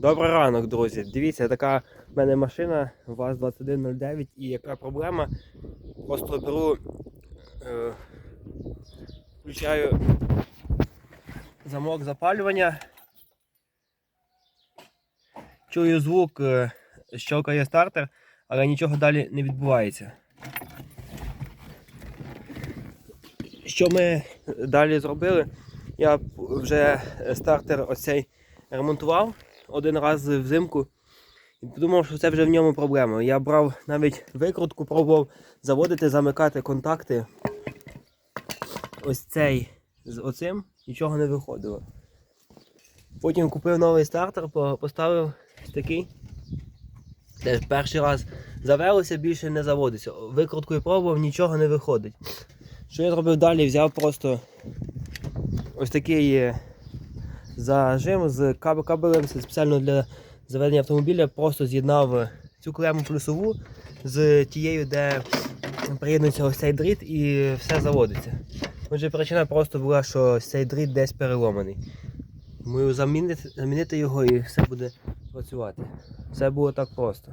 Добрий ранок, друзі. Дивіться, така в мене машина ВАЗ-2109 і яка проблема. Просто беру, е, включаю замок запалювання. Чую звук, е, щелкає стартер, але нічого далі не відбувається. Що ми далі зробили? Я вже стартер оцей ремонтував один раз взимку і подумав, що це вже в ньому проблема. Я брав навіть викрутку, пробував заводити, замикати контакти. Ось цей з оцим нічого не виходило. Потім купив новий стартер, поставив такий. Теж перший раз завелося, більше не заводиться. Викруткою пробував, нічого не виходить. Що я зробив далі? Взяв просто ось такий е, зажим з каб- кабелем спеціально для заведення автомобіля, просто з'єднав цю клему плюсову з тією, де приєднується ось цей дріт і все заводиться. Отже, причина просто була, що цей дріт десь переломаний. Мою замінити, замінити його і все буде працювати. Все було так просто.